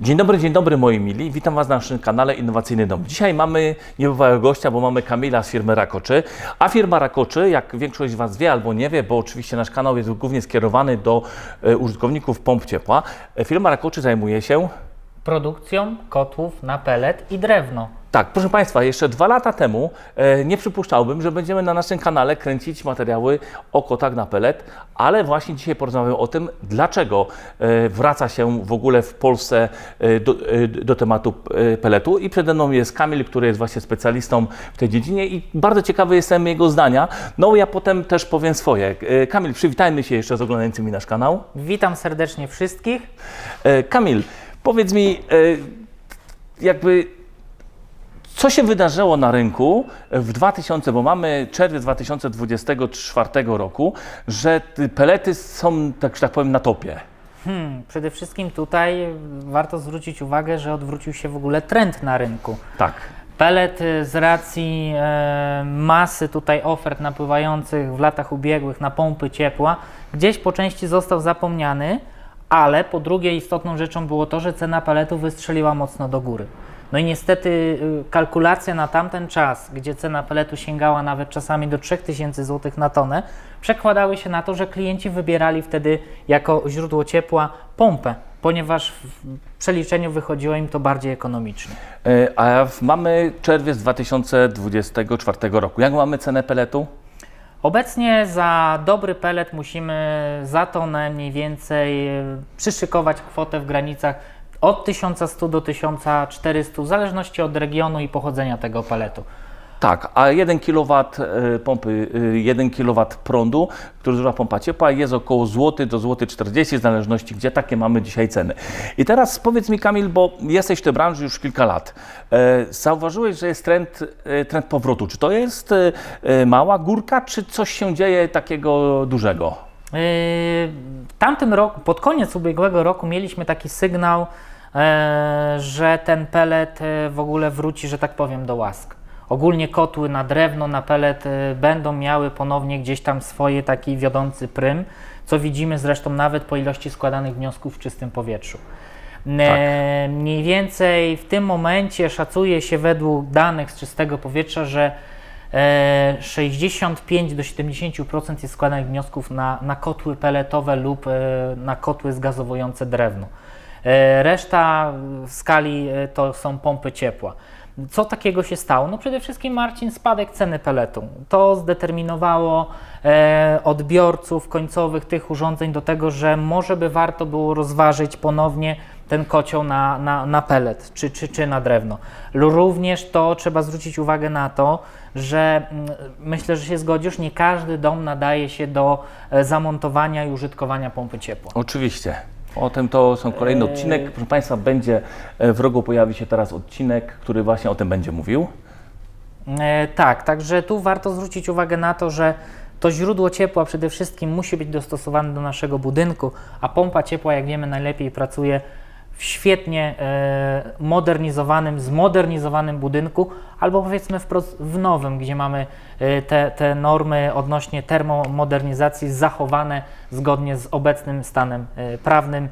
Dzień dobry, dzień dobry moi mili. Witam Was na naszym kanale Innowacyjny Dom. Dzisiaj mamy niebywałego gościa, bo mamy Kamila z firmy Rakoczy. A firma Rakoczy, jak większość z Was wie albo nie wie, bo oczywiście nasz kanał jest głównie skierowany do e, użytkowników pomp ciepła, e, firma Rakoczy zajmuje się produkcją kotłów na pelet i drewno. Tak, proszę Państwa, jeszcze dwa lata temu e, nie przypuszczałbym, że będziemy na naszym kanale kręcić materiały o kotach na pelet, ale właśnie dzisiaj porozmawiamy o tym, dlaczego e, wraca się w ogóle w Polsce e, do, e, do tematu e, peletu. I przede mną jest Kamil, który jest właśnie specjalistą w tej dziedzinie i bardzo ciekawy jestem jego zdania. No ja potem też powiem swoje. E, Kamil, przywitajmy się jeszcze z oglądającymi nasz kanał. Witam serdecznie wszystkich. E, Kamil, powiedz mi, e, jakby co się wydarzyło na rynku w 2000, bo mamy czerwiec 2024 roku, że pelety są, tak, że tak powiem, na topie. Hmm, przede wszystkim tutaj warto zwrócić uwagę, że odwrócił się w ogóle trend na rynku. Tak. Pelet y, z racji e, masy tutaj ofert napływających w latach ubiegłych na pompy ciepła gdzieś po części został zapomniany, ale po drugie istotną rzeczą było to, że cena peletu wystrzeliła mocno do góry. No i niestety y, kalkulacja na tamten czas, gdzie cena peletu sięgała nawet czasami do 3000 zł na tonę, przekładały się na to, że klienci wybierali wtedy jako źródło ciepła pompę, ponieważ w przeliczeniu wychodziło im to bardziej ekonomicznie. E, A mamy czerwiec 2024 roku. Jak mamy cenę peletu? Obecnie za dobry pelet musimy za tonę mniej więcej e, przyszykować kwotę w granicach od 1100 do 1400, w zależności od regionu i pochodzenia tego peletu. Tak, a 1 kW e, pompy, e, 1 kW prądu, który zużywa pompa ciepła jest około złoty do złoty 40 w zależności gdzie takie mamy dzisiaj ceny. I teraz powiedz mi Kamil, bo jesteś w tej branży już kilka lat. E, Zauważyłeś, że jest trend, e, trend powrotu. Czy to jest e, e, mała górka, czy coś się dzieje takiego dużego? W tamtym roku, pod koniec ubiegłego roku mieliśmy taki sygnał, e, że ten pelet e, w ogóle wróci, że tak powiem, do łask. Ogólnie kotły na drewno, na pelet e, będą miały ponownie gdzieś tam swoje taki wiodący prym, co widzimy zresztą nawet po ilości składanych wniosków w czystym powietrzu. E, Mniej więcej w tym momencie szacuje się według danych z czystego powietrza, że e, 65 do 70% jest składanych wniosków na, na kotły peletowe lub e, na kotły zgazowujące drewno. E, Reszta w skali e, to są pompy ciepła. Co takiego się stało? No przede wszystkim Marcin spadek ceny peletu. To zdeterminowało e, odbiorców końcowych tych urządzeń do tego, że może by warto było rozważyć ponownie ten kocioł na, na, na pelet czy, czy, czy na drewno. Również to trzeba zwrócić uwagę na to, że mm, myślę, że się zgodzisz, nie każdy dom nadaje się do e, zamontowania i użytkowania pompy ciepła. Oczywiście. O tym to są kolejny odcinek. Proszę Państwa, będzie e, w rogu pojawi się teraz odcinek, który właśnie o tym będzie mówił. E, tak, także tu warto zwrócić uwagę na to, że to źródło ciepła przede wszystkim musi być dostosowane do naszego budynku, a pompa ciepła, jak wiemy, najlepiej pracuje w świetnie e, modernizowanym, zmodernizowanym budynku, albo powiedzmy wprost w nowym, gdzie mamy e, te, te normy odnośnie termomodernizacji zachowane zgodnie z obecnym stanem e, prawnym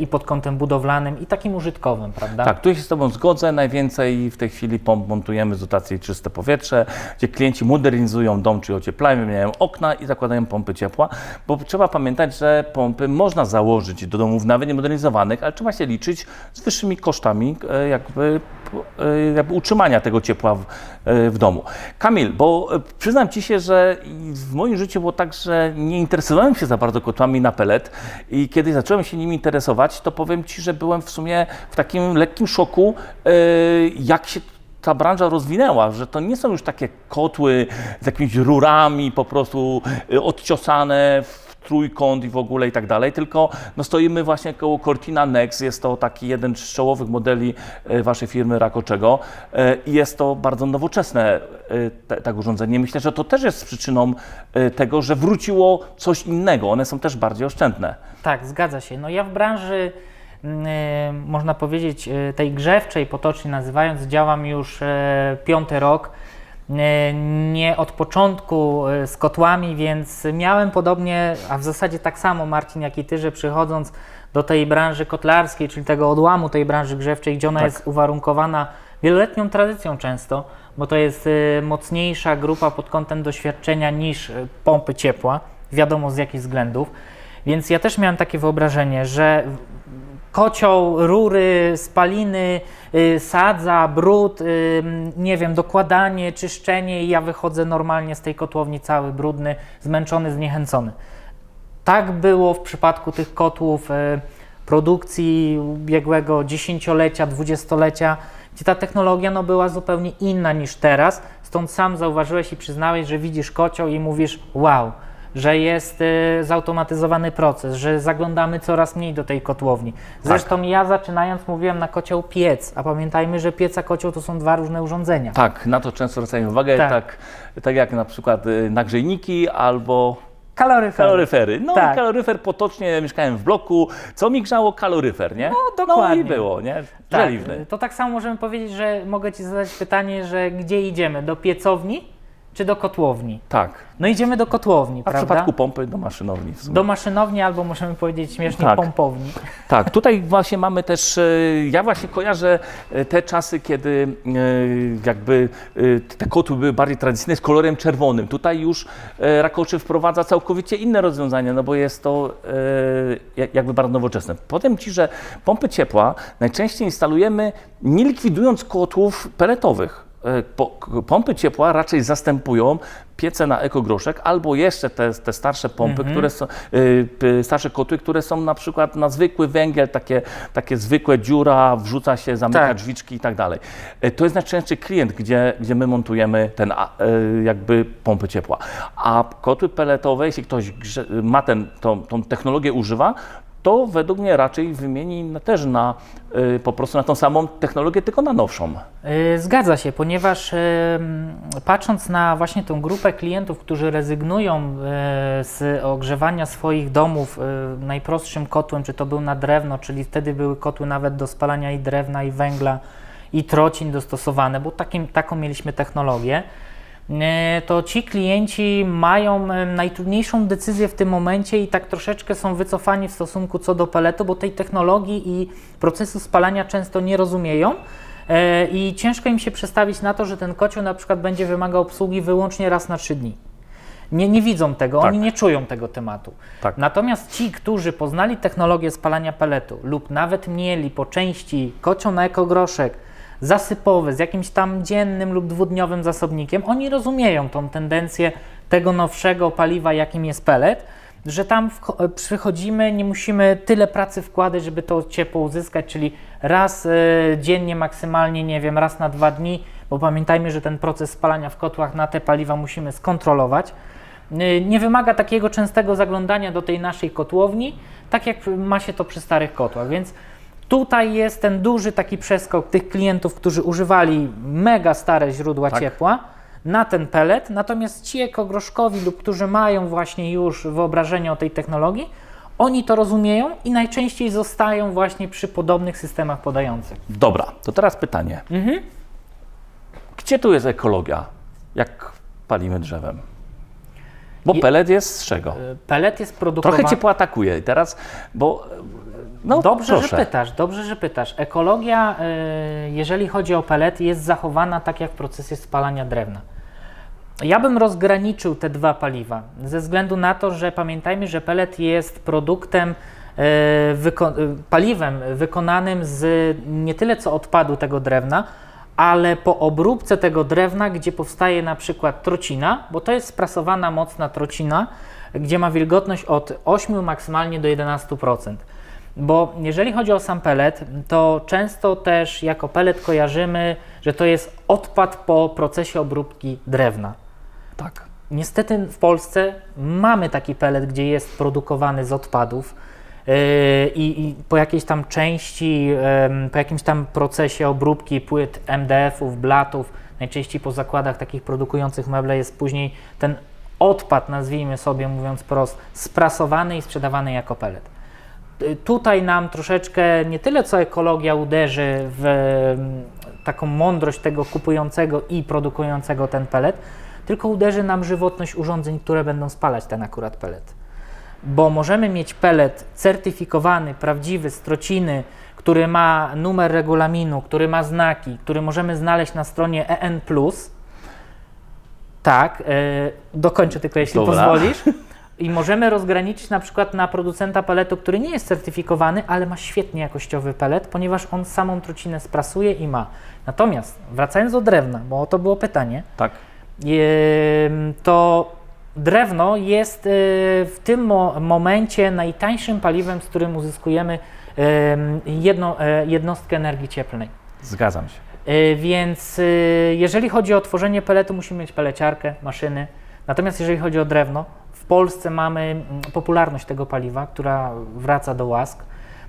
i pod kątem budowlanym i takim użytkowym, prawda? Tak, tu się z Tobą zgodzę. Najwięcej w tej chwili pomp montujemy z dotacji czyste powietrze, gdzie klienci modernizują dom, czy ocieplają, wymieniają okna i zakładają pompy ciepła, bo trzeba pamiętać, że pompy można założyć do domów nawet niemodernizowanych, ale trzeba się liczyć z wyższymi kosztami e, e, jakby utrzymania tego ciepła w, e, w domu. Kamil, bo e, przyznam Ci się, że w moim życiu było tak, że nie interesowałem się za bardzo kotłami na pelet i kiedy zacząłem się nimi interesować, to powiem Ci, że byłem w sumie w takim lekkim szoku, e, jak się ta branża rozwinęła, że to nie są już takie kotły z jakimiś rurami po prostu e, odciosane w trójkąt i w ogóle i tak dalej, tylko no stoimy właśnie koło Cortina Nex, jest to taki jeden z czołowych modeli e, waszej firmy Rakoczego e, i jest to bardzo nowoczesne e, tak urządzenie. Myślę, że to też jest przyczyną tego, że wróciło coś innego. One są też bardziej oszczędne. Tak, zgadza się. No ja w branży, można powiedzieć, tej grzewczej, potocznie nazywając, działam już piąty rok. E, Nie od początku e, z kotłami, więc miałem podobnie, a w zasadzie tak samo Marcin, jak i Ty, że przychodząc do tej branży kotlarskiej, czyli tego odłamu tej branży grzewczej, gdzie ona Tak. jest uwarunkowana wieloletnią tradycją często, bo to jest y, mocniejsza grupa pod kątem doświadczenia niż pompy ciepła, wiadomo z jakich względów. Więc ja też miałem takie wyobrażenie, że kocioł, rury, spaliny, y, sadza, brud, y, nie wiem, dokładanie, czyszczenie i ja wychodzę normalnie z tej kotłowni cały brudny, zmęczony, zniechęcony. Tak było w przypadku tych kotłów e, produkcji ubiegłego dziesięciolecia, dwudziestolecia, gdzie ta technologia no, była zupełnie inna niż teraz. Stąd sam zauważyłeś i przyznałeś, że widzisz kocioł i mówisz wow, że jest e, zautomatyzowany proces, że zaglądamy coraz mniej do tej kotłowni. Zresztą ja zaczynając mówiłem na kocioł piec, a pamiętajmy, że pieca kocioł to są dwa różne urządzenia. Tak, na to często zwracamy uwagę, tak, Tak. tak, jak na przykład y, nagrzejniki albo Kaloryfer. kaloryfery. No Tak. i kaloryfer potocznie mieszkałem w bloku, co mi grzało kaloryfer, nie? No, dokładnie. No i było, nie? Tak, Żeliwny. to tak samo możemy powiedzieć, że mogę Ci zadać pytanie, że gdzie idziemy? Do piecowni czy do kotłowni? Tak. No idziemy do kotłowni, A w prawda? przypadku pompy do maszynowni w sumie. Do maszynowni albo możemy powiedzieć śmiesznie Tak. pompowni. Tak, tutaj właśnie mamy też, e, ja właśnie kojarzę e, te czasy, kiedy e, jakby e, te kotły były bardziej tradycyjne z kolorem czerwonym. Tutaj już e, Rakoczy wprowadza całkowicie inne rozwiązania, no bo jest to e, jak- jakby bardzo nowoczesne. Powiem Ci, że pompy ciepła najczęściej instalujemy nie likwidując kotłów peletowych. E, Pompy ciepła raczej zastępują piece na ekogroszek albo jeszcze te, te starsze pompy, które są, y, p- starsze kotły, które są na przykład na zwykły węgiel, takie, takie zwykłe dziura, wrzuca się, zamyka Tak. drzwiczki i tak dalej. E, To jest najczęstszy klient, gdzie, gdzie my montujemy ten e, jakby pompy ciepła. A kotły peletowe, jeśli ktoś grze, ma ten, tą, tą technologię używa, to według mnie raczej wymieni na- też na y, po prostu na tą samą technologię, tylko na nowszą. Yy, Zgadza się, ponieważ yy, patrząc na właśnie tą grupę klientów, którzy rezygnują z ogrzewania swoich domów najprostszym kotłem, czy to był na drewno, czyli wtedy były kotły nawet do spalania i drewna, i węgla, i trocin dostosowane, bo takim, taką mieliśmy technologię, to ci klienci mają yy, najtrudniejszą decyzję w tym momencie i tak troszeczkę są wycofani w stosunku co do peletu, bo tej technologii i procesu spalania często nie rozumieją. E, I ciężko im się przestawić na to, że ten kocioł na przykład będzie wymagał obsługi wyłącznie raz na trzy dni. Nie, nie widzą tego, Tak. oni nie czują tego tematu. Tak. Natomiast ci, którzy poznali technologię spalania peletu lub nawet mieli po części kocioł na ekogroszek zasypowy z jakimś tam dziennym lub dwudniowym zasobnikiem, oni rozumieją tą tendencję tego nowszego paliwa, jakim jest pelet, że tam przychodzimy, nie musimy tyle pracy wkładać, żeby to ciepło uzyskać, czyli raz e, dziennie maksymalnie, nie wiem, raz na dwa dni, bo pamiętajmy, że ten proces spalania w kotłach na te paliwa musimy skontrolować. Y, Nie wymaga takiego częstego zaglądania do tej naszej kotłowni, tak jak ma się to przy starych kotłach, więc tutaj jest ten duży taki przeskok tych klientów, którzy używali mega stare źródła Tak. ciepła na ten pelet, natomiast ci ekogroszkowi lub którzy mają właśnie już wyobrażenie o tej technologii, oni to rozumieją i najczęściej zostają właśnie przy podobnych systemach podających. Dobra, to teraz pytanie. Mhm. Gdzie tu jest ekologia, jak palimy drzewem? Bo Je- pelet jest z czego? Pelet jest produkowany... Trochę ciepło atakuje teraz, bo no dobrze, proszę. że pytasz, dobrze, że pytasz. Ekologia, y, jeżeli chodzi o pelet, jest zachowana tak jak w procesie spalania drewna. Ja bym rozgraniczył te dwa paliwa, ze względu na to, że pamiętajmy, że pelet jest produktem, y, wyko- y, paliwem wykonanym z nie tyle co odpadu tego drewna, ale po obróbce tego drewna, gdzie powstaje na przykład trocina, bo to jest sprasowana mocna trocina, gdzie ma wilgotność od 8 maksymalnie do 11%. Bo jeżeli chodzi o sam pelet, to często też jako pelet kojarzymy, że to jest odpad po procesie obróbki drewna. Tak. Niestety w Polsce mamy taki pelet, gdzie jest produkowany z odpadów yy, i, i po jakiejś tam części, po jakimś tam procesie obróbki płyt MDF-ów, blatów, najczęściej po zakładach takich produkujących meble jest później ten odpad, nazwijmy sobie mówiąc prost, sprasowany i sprzedawany jako pelet. Tutaj nam troszeczkę nie tyle co ekologia uderzy w em, taką mądrość tego kupującego i produkującego ten pelet, tylko uderzy nam żywotność urządzeń, które będą spalać ten akurat pelet. bo możemy mieć pelet certyfikowany, prawdziwy, z trociny, który ma numer regulaminu, który ma znaki, który możemy znaleźć na stronie EN+. Tak, e, dokończę tylko, jeśli Dobra. pozwolisz. I możemy rozgraniczyć na przykład na producenta peletu, który nie jest certyfikowany, ale ma świetnie jakościowy pelet, ponieważ on samą trucinę sprasuje i ma. Natomiast wracając do drewna, bo to było pytanie, Tak. To drewno jest e, w tym mo- momencie najtańszym paliwem, z którym uzyskujemy em, jedno, e, jednostkę energii cieplnej. Zgadzam się. E, Więc jeżeli chodzi o tworzenie peletu, musimy mieć peleciarkę, maszyny. Natomiast jeżeli chodzi o drewno, w Polsce mamy mm, popularność tego paliwa, która wraca do łask.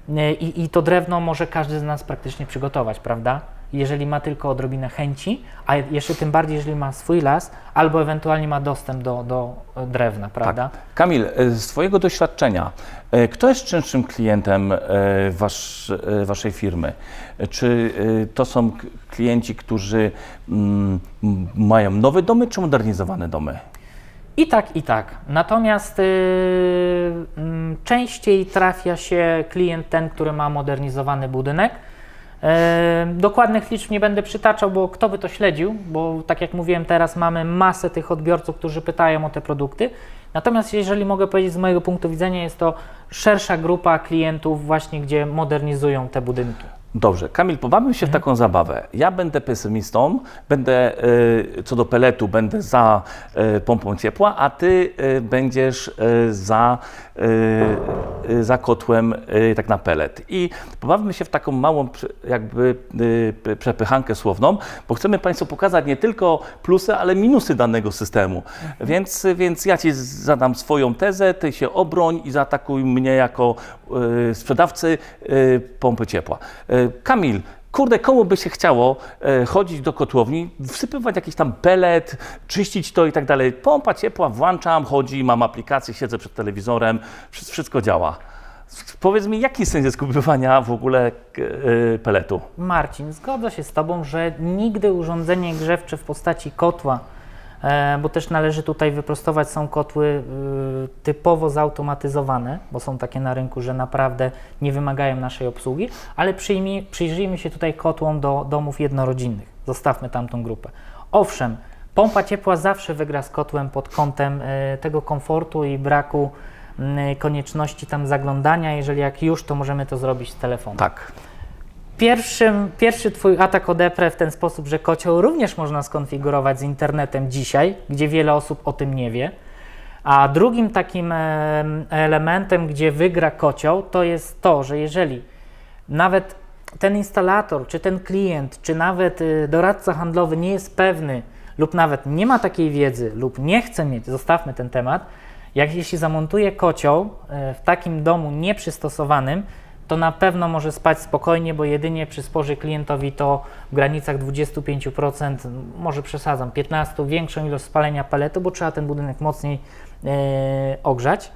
E, I, I to drewno może każdy z nas praktycznie przygotować, prawda? Jeżeli ma tylko odrobinę chęci, a jeszcze tym bardziej, jeżeli ma swój las, albo ewentualnie ma dostęp do, do e, drewna, prawda? Tak. Kamil, e, z Twojego doświadczenia, kto jest częstszym klientem wasz, Waszej firmy? Czy to są klienci, którzy mm, mają nowe domy, czy modernizowane domy? I tak, i tak. Natomiast yy, częściej trafia się klient ten, który ma modernizowany budynek. Yy, dokładnych liczb nie będę przytaczał, bo kto by to śledził, bo tak jak mówiłem, teraz mamy masę tych odbiorców, którzy pytają o te produkty. Natomiast jeżeli mogę powiedzieć z mojego punktu widzenia, jest to szersza grupa klientów właśnie, gdzie modernizują te budynki. Dobrze, Kamil, pobawmy się w taką zabawę. Ja będę pesymistą, będę e, co do peletu, będę za e, pompą ciepła, a ty e, będziesz za, za kotłem tak na pelet. I pobawmy się w taką małą jakby przepychankę słowną, bo chcemy Państwu pokazać nie tylko plusy, ale minusy danego systemu. Więc, więc ja Ci zadam swoją tezę, Ty się obroń i zaatakuj mnie jako sprzedawcy pompy ciepła. Kamil, kurde, komu by się chciało e, chodzić do kotłowni, wsypywać jakiś tam pelet, czyścić to i tak dalej. Pompa ciepła, włączam, chodzi, mam aplikację, siedzę przed telewizorem, wszy- wszystko działa. Powiedz mi, jaki sens jest w ogóle e, peletu? Marcin, zgodzę się z Tobą, że nigdy urządzenie grzewcze w postaci kotła, bo też należy tutaj wyprostować, są kotły y, typowo zautomatyzowane, bo są takie na rynku, że naprawdę nie wymagają naszej obsługi, ale przyjrzyjmy się tutaj kotłom do domów jednorodzinnych. Zostawmy tamtą grupę. Owszem, pompa ciepła zawsze wygra z kotłem pod kątem e, tego komfortu i braku mm, konieczności tam zaglądania. Jeżeli jak już, to możemy to zrobić z telefonu. Tak. Pierwszym, pierwszy Twój atak odeprę w ten sposób, że kocioł również można skonfigurować z internetem dzisiaj, gdzie wiele osób o tym nie wie. A drugim takim em, elementem, gdzie wygra kocioł, to jest to, że jeżeli nawet ten instalator, czy ten klient, czy nawet y, doradca handlowy nie jest pewny, lub nawet nie ma takiej wiedzy, lub nie chce mieć, zostawmy ten temat, jak jeśli zamontuje kocioł e, w takim domu nieprzystosowanym, to na pewno może spać spokojnie, bo jedynie przysporzy klientowi to w granicach 25%, może przesadzam, 15%, większą ilość spalenia paletu, bo trzeba ten budynek mocniej e, ogrzać.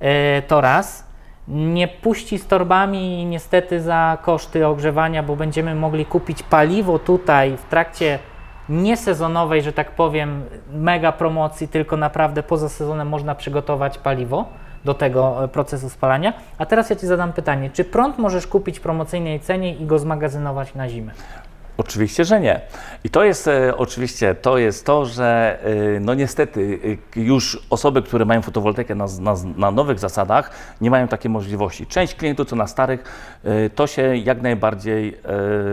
E, to raz. Nie puści z torbami niestety za koszty ogrzewania, bo będziemy mogli kupić paliwo tutaj w trakcie niesezonowej, że tak powiem, mega promocji, tylko naprawdę poza sezonem można przygotować paliwo do tego e, procesu spalania. A teraz ja Ci zadam pytanie, czy prąd możesz kupić w promocyjnej cenie i go zmagazynować na zimę? Oczywiście, że nie. I to jest e, oczywiście to, jest to że e, no niestety już osoby, które mają fotowoltaikę na, na, na nowych zasadach, nie mają takiej możliwości. Część klientów, co na starych, to się jak najbardziej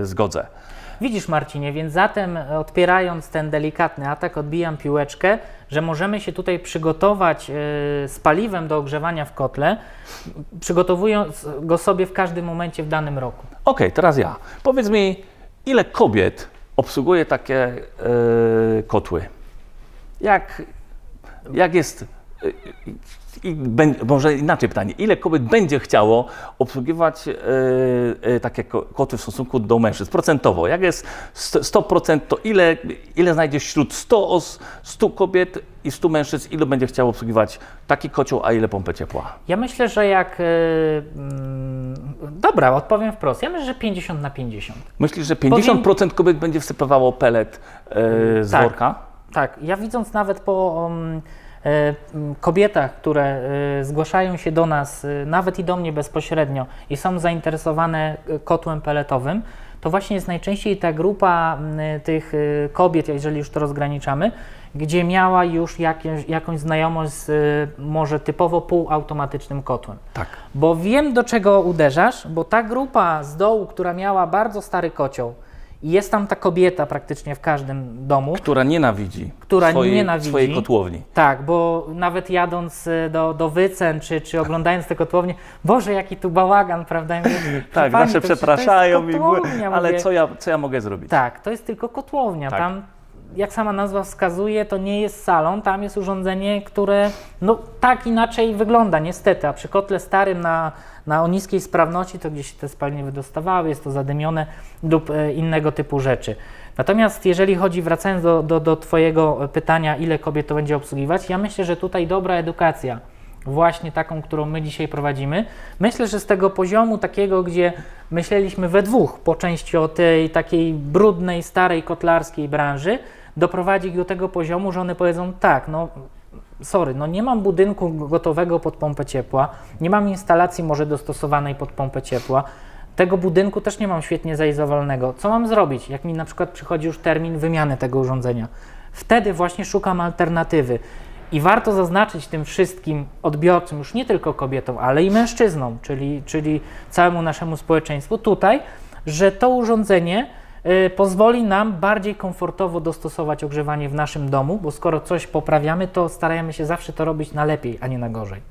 zgodzę. Widzisz, Marcinie, więc zatem e, odpierając ten delikatny atak, odbijam piłeczkę, że możemy się tutaj przygotować e, z paliwem do ogrzewania w kotle, przygotowując go sobie w każdym momencie w danym roku. Okej, teraz ja. Powiedz mi, ile kobiet obsługuje takie e, kotły? Jak, jak jest. I może inaczej pytanie, ile kobiet będzie chciało obsługiwać e, e, takie ko- kotły w stosunku do mężczyzn? Procentowo, jak jest st- 100%, to ile, ile znajdziesz wśród 100, os, 100 kobiet i 100 mężczyzn, ile będzie chciało obsługiwać taki kocioł, a ile pompę ciepła? Ja myślę, że jak. mm, dobra, odpowiem wprost. Ja myślę, że 50 na 50. Myślisz, że 50% kobiet będzie wsypywało pelet e, z Tak. worka? Tak, ja widząc nawet po um, kobietach, które e, zgłaszają się do nas, e, nawet i do mnie bezpośrednio i są zainteresowane e, kotłem peletowym, to właśnie jest najczęściej ta grupa tych e, kobiet, jeżeli już to rozgraniczamy, gdzie miała już jakieś, jakąś znajomość z e, może typowo półautomatycznym kotłem. Tak. Bo wiem, do czego uderzasz, bo ta grupa z dołu, która miała bardzo stary kocioł, i jest tam ta kobieta praktycznie w każdym domu, Która nienawidzi, Która swojej, nienawidzi. swojej kotłowni. tak, bo nawet jadąc y, do, do wycen, czy, czy oglądając te kotłownie, Boże, jaki tu bałagan, prawda? Mówi, Tak, "Pani, zawsze przepraszają, to i jest były, kotłownia", ale mówię. co ja, co ja mogę zrobić? Tak, to jest tylko kotłownia. Tak. Tam, jak sama nazwa wskazuje, to nie jest salon, tam jest urządzenie, które no, tak inaczej wygląda, niestety. A przy kotle starym na, na o niskiej sprawności to gdzieś te spalnie wydostawały, jest to zadymione lub e, innego typu rzeczy. Natomiast jeżeli chodzi, wracając do, do, do Twojego pytania, ile kobiet to będzie obsługiwać, ja myślę, że tutaj dobra edukacja, właśnie taką, którą my dzisiaj prowadzimy. Myślę, że z tego poziomu takiego, gdzie myśleliśmy we dwóch po części o tej takiej brudnej, starej kotlarskiej branży, doprowadzi ich do tego poziomu, że one powiedzą tak, no sorry, no nie mam budynku gotowego pod pompę ciepła, nie mam instalacji może dostosowanej pod pompę ciepła, tego budynku też nie mam świetnie zaizolowanego. Co mam zrobić, jak mi na przykład przychodzi już termin wymiany tego urządzenia? Wtedy właśnie szukam alternatywy. I warto zaznaczyć tym wszystkim odbiorcom, już nie tylko kobietom, ale i mężczyznom, czyli, czyli całemu naszemu społeczeństwu tutaj, że to urządzenie pozwoli nam bardziej komfortowo dostosować ogrzewanie w naszym domu, bo skoro coś poprawiamy, to starajmy się zawsze to robić na lepiej, a nie na gorzej.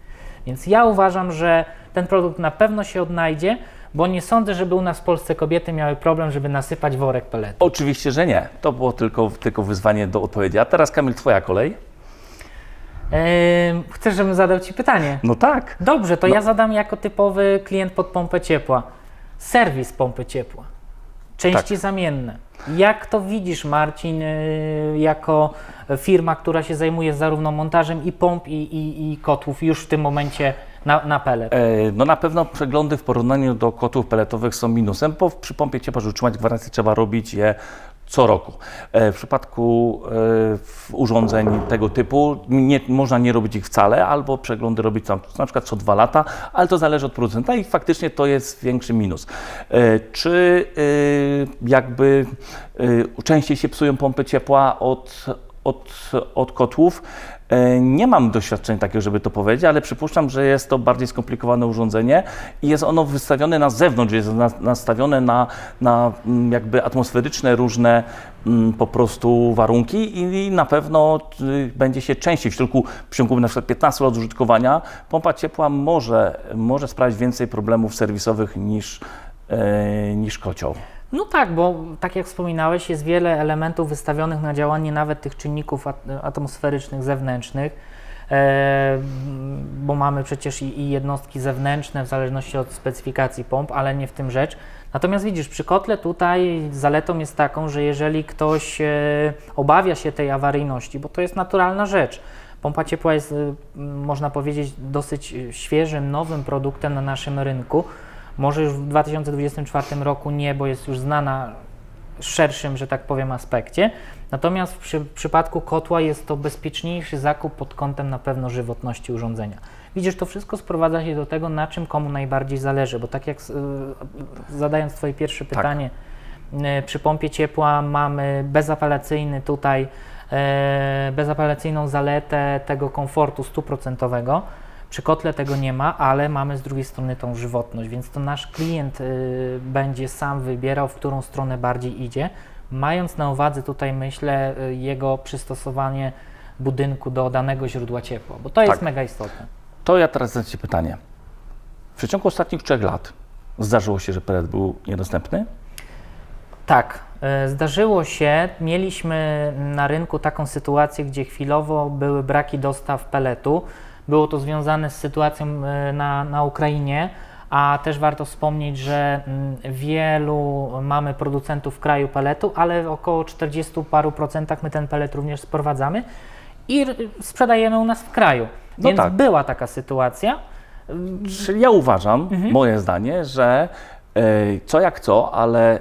Więc ja uważam, że ten produkt na pewno się odnajdzie, bo nie sądzę, żeby u nas w Polsce kobiety miały problem, żeby nasypać worek pelet. Oczywiście, że nie. To było tylko, tylko wyzwanie do odpowiedzi. A teraz Kamil, twoja kolej? Ehm, chcesz, żebym zadał Ci pytanie? No tak. Dobrze, to No. ja zadam jako typowy klient pod pompę ciepła. Serwis pompy ciepła. Części Tak. zamienne. Jak to widzisz, Marcin, y, jako firma, która się zajmuje zarówno montażem i pomp, i, i, i kotłów już w tym momencie na, na pelet? E, No na pewno przeglądy w porównaniu do kotłów peletowych są minusem, bo przy pompie ciepła, żeby utrzymać gwarancję, trzeba robić je co roku. E, W przypadku e, urządzeń tego typu nie, można nie robić ich wcale, albo przeglądy robić tam, na przykład co dwa lata, ale to zależy od producenta i faktycznie to jest większy minus. E, Czy jakby częściej się psują pompy ciepła od, od, od kotłów? E, Nie mam doświadczeń takiego, żeby to powiedzieć, ale przypuszczam, że jest to bardziej skomplikowane urządzenie i jest ono wystawione na zewnątrz, jest na- nastawione na, na mm, jakby atmosferyczne różne mm, po prostu warunki i na pewno y, będzie się częściej w ciągu, w ciągu na przykład 15 lat użytkowania pompa ciepła może, może sprawić więcej problemów serwisowych niż, e, niż kocioł. No tak, bo tak jak wspominałeś, jest wiele elementów wystawionych na działanie nawet tych czynników at- atmosferycznych, zewnętrznych, e, bo mamy przecież i, jednostki zewnętrzne w zależności od specyfikacji pomp, ale nie w tym rzecz. Natomiast widzisz, przy kotle tutaj zaletą jest taką, że jeżeli ktoś e, obawia się tej awaryjności, bo to jest naturalna rzecz, Pompa ciepła jest, y, można powiedzieć, dosyć świeżym, nowym produktem na naszym rynku. Może już w 2024 roku nie, bo jest już znana w szerszym, że tak powiem, aspekcie. Natomiast w przy, przypadku kotła jest to bezpieczniejszy zakup pod kątem na pewno żywotności urządzenia. Widzisz, to wszystko sprowadza się do tego, na czym komu najbardziej zależy, bo tak jak y, zadając Twoje pierwsze pytanie, y, przy pompie ciepła mamy bezapelacyjny tutaj, e, bezapelacyjną zaletę tego komfortu stuprocentowego. Przy kotle tego nie ma, ale mamy z drugiej strony tą żywotność, więc to nasz klient y, będzie sam wybierał, w którą stronę bardziej idzie, mając na uwadze tutaj, myślę, y, jego przystosowanie budynku do danego źródła ciepła, bo to jest Tak. mega istotne. To ja teraz zadam Ci pytanie. W przeciągu ostatnich trzech lat zdarzyło się, że pelet był niedostępny? Tak, e, zdarzyło się. Mieliśmy na rynku taką sytuację, gdzie chwilowo były braki dostaw peletu. Było to związane z sytuacją e, na, na Ukrainie, a też warto wspomnieć, że mm, wielu mamy producentów w kraju peletu, ale w około 40 paru procentach my ten pelet również sprowadzamy i sprzedajemy u nas w kraju. No Więc tak. była taka sytuacja. Czyli ja uważam, Mhm. moje zdanie, że e, co jak co, ale e,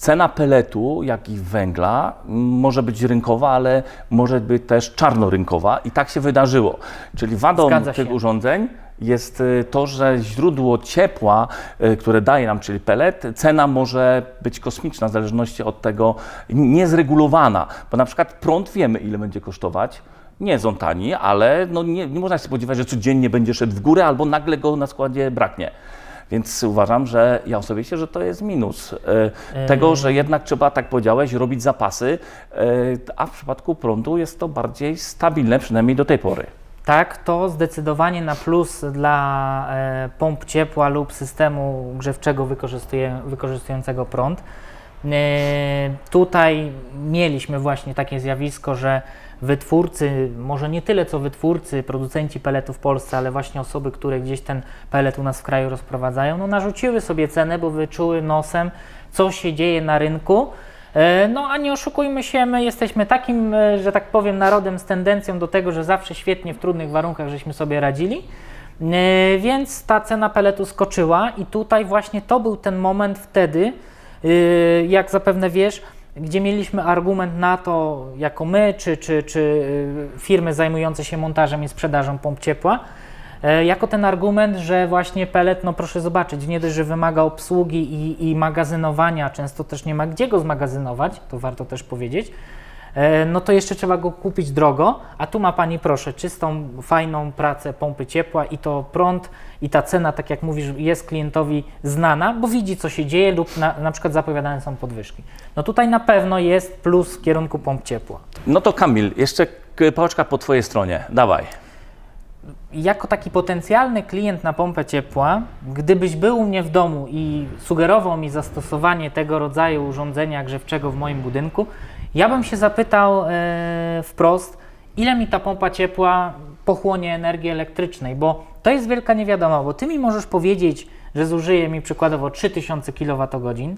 cena peletu, jak i węgla może być rynkowa, ale może być też czarnorynkowa i tak się wydarzyło. Czyli wadą tych urządzeń jest y, to, że źródło ciepła, y, które daje nam, czyli pelet, cena może być kosmiczna w zależności od tego, niezregulowana, bo na przykład prąd wiemy, ile będzie kosztować. Nie są tani, ale no nie, nie można się spodziewać, że codziennie będzie szedł w górę albo nagle go na składzie braknie. Więc uważam, że ja osobiście, że to jest minus y, tego, że jednak trzeba, tak powiedziałeś, robić zapasy, y, a w przypadku prądu jest to bardziej stabilne, przynajmniej do tej pory. Tak, to zdecydowanie na plus dla e, pomp ciepła lub systemu grzewczego wykorzystującego prąd. E, tutaj mieliśmy właśnie takie zjawisko, że wytwórcy, może nie tyle co wytwórcy, producenci pelletu w Polsce, ale właśnie osoby, które gdzieś ten pellet u nas w kraju rozprowadzają, no narzuciły sobie cenę, bo wyczuły nosem, co się dzieje na rynku. E, No a nie oszukujmy się, my jesteśmy takim, e, że tak powiem, narodem z tendencją do tego, że zawsze świetnie w trudnych warunkach żeśmy sobie radzili. E, Więc ta cena peletu skoczyła i tutaj właśnie to był ten moment wtedy, jak zapewne wiesz, gdzie mieliśmy argument na to, jako my, czy, czy, czy e, firmy zajmujące się montażem i sprzedażą pomp ciepła, E, Jako ten argument, że właśnie pelet, no proszę zobaczyć, nie dość, że wymaga obsługi i, i magazynowania, często też nie ma gdzie go zmagazynować, to warto też powiedzieć, no to jeszcze trzeba go kupić drogo, a tu ma Pani proszę czystą, fajną pracę pompy ciepła i to prąd i ta cena, tak jak mówisz, jest klientowi znana, bo widzi co się dzieje lub na, na przykład zapowiadane są podwyżki. No tutaj na pewno jest plus w kierunku pomp ciepła. No to Kamil, jeszcze pałeczka po Twojej stronie. Dawaj. jako taki potencjalny klient na pompę ciepła, gdybyś był u mnie w domu i sugerował mi zastosowanie tego rodzaju urządzenia grzewczego w moim budynku, ja bym się zapytał e, wprost, ile mi ta pompa ciepła pochłonie energii elektrycznej, bo to jest wielka niewiadoma, bo ty mi możesz powiedzieć, że zużyje mi przykładowo 3000 kWh,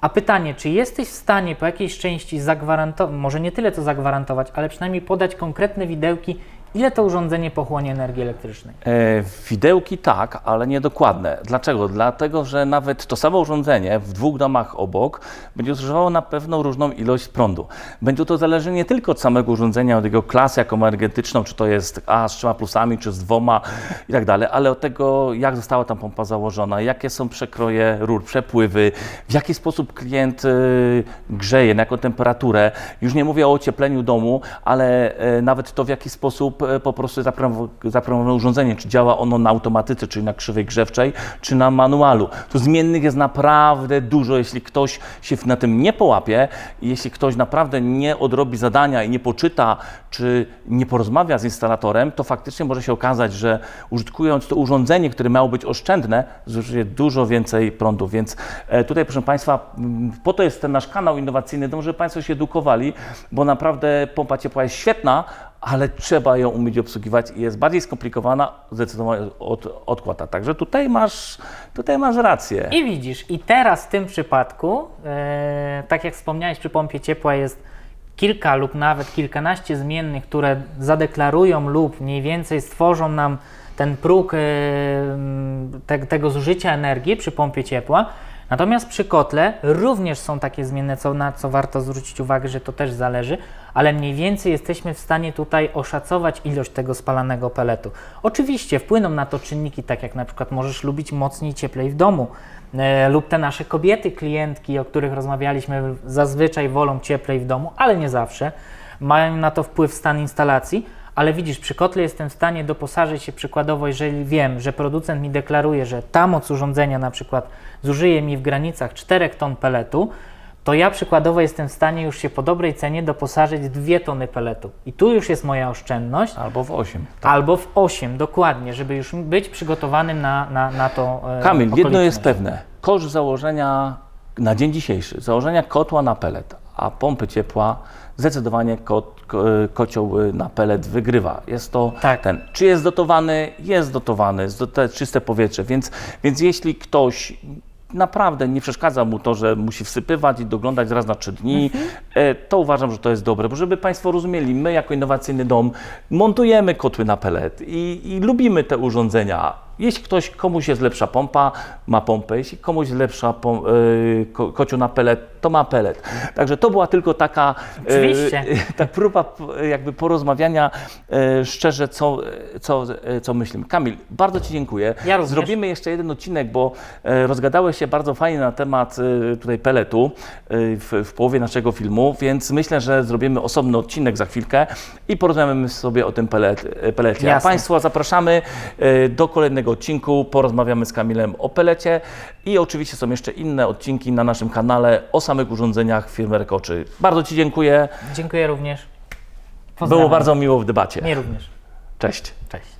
a pytanie, czy jesteś w stanie po jakiejś części zagwarantować, może nie tyle co zagwarantować, ale przynajmniej podać konkretne widełki, ile to urządzenie pochłonie energii elektrycznej? E, widełki tak, ale niedokładne. Dlaczego? Dlatego, że nawet to samo urządzenie w dwóch domach obok będzie zużywało na pewno różną ilość prądu. Będzie to zależy nie tylko od samego urządzenia, od jego klasy, jaką energetyczną, czy to jest A z trzema plusami, czy z dwoma i tak dalej, ale od tego, jak została tam pompa założona, jakie są przekroje rur, przepływy, w jaki sposób klient y, grzeje, na jaką temperaturę. Już nie mówię o ociepleniu domu, ale e, nawet to, w jaki sposób po prostu jest zaprogramowane urządzenie, czy działa ono na automatyce, czyli na krzywej grzewczej, czy na manualu. Tu zmiennych jest naprawdę dużo. Jeśli ktoś się na tym nie połapie jeśli ktoś naprawdę nie odrobi zadania i nie poczyta, czy nie porozmawia z instalatorem, to faktycznie może się okazać, że użytkując to urządzenie, które miało być oszczędne, zużyje dużo więcej prądu. Więc e, tutaj, proszę Państwa, po to jest ten nasz kanał innowacyjny, to żeby Państwo się edukowali, bo naprawdę pompa ciepła jest świetna, ale trzeba ją umieć obsługiwać i jest bardziej skomplikowana zdecydowanie od odkłada. Także tutaj masz, tutaj masz rację. I widzisz, i teraz w tym przypadku, e, tak jak wspomniałeś, przy pompie ciepła jest kilka lub nawet kilkanaście zmiennych, które zadeklarują lub mniej więcej stworzą nam ten próg e, te, tego zużycia energii przy pompie ciepła. Natomiast przy kotle również są takie zmienne, co, na co warto zwrócić uwagę, że to też zależy, ale mniej więcej jesteśmy w stanie tutaj oszacować ilość tego spalanego peletu. Oczywiście wpłyną na to czynniki, tak jak na przykład możesz lubić mocniej, cieplej w domu, e, lub te nasze kobiety, klientki, o których rozmawialiśmy, zazwyczaj wolą cieplej w domu, ale nie zawsze. Mają na to wpływ stan instalacji, ale widzisz, przy kotle jestem w stanie doposażyć się przykładowo, jeżeli wiem, że producent mi deklaruje, że ta moc urządzenia na przykład zużyje mi w granicach 4 ton peletu, to ja przykładowo jestem w stanie już się po dobrej cenie doposażyć w 2 tony peletu. I tu już jest moja oszczędność. Albo w 8. Albo w 8, dokładnie, żeby już być przygotowanym na, na, na to. e, Kamil, jedno jest pewne. Koszt założenia na dzień dzisiejszy, założenia kotła na pelet, a pompy ciepła, zdecydowanie kot, ko, kocioł na pelet wygrywa. Jest to Tak. ten. Czy jest dotowany? Jest dotowany, jest czyste powietrze, więc, więc jeśli ktoś naprawdę nie przeszkadza mu to, że musi wsypywać i doglądać raz na trzy dni, e, to uważam, że to jest dobre, bo żeby Państwo rozumieli, my jako innowacyjny dom montujemy kotły na pelet i, i lubimy te urządzenia, Jeśli ktoś, komuś jest lepsza pompa, ma pompę. Jeśli komuś jest lepsza pom, yy, ko, kociu na pelet, to ma pelet. Także to była tylko taka Oczywiście. yy, ta próba p- jakby porozmawiania yy, szczerze, co, co, co myślimy. Kamil, bardzo Ci dziękuję. Ja również. Zrobimy jeszcze jeden odcinek, bo e, rozgadałeś się bardzo fajnie na temat e, tutaj peletu w, w połowie naszego filmu, więc myślę, że zrobimy osobny odcinek za chwilkę i porozmawiamy sobie o tym pelet, e, pelecie. A Jasne. Państwa zapraszamy e, do kolejnego odcinku, porozmawiamy z Kamilem o pelecie i oczywiście są jeszcze inne odcinki na naszym kanale o samych urządzeniach firmy Rekoczy. Bardzo Ci dziękuję. Dziękuję również. Było Pozdrawiam. bardzo miło w debacie. Mnie również. Cześć. Cześć.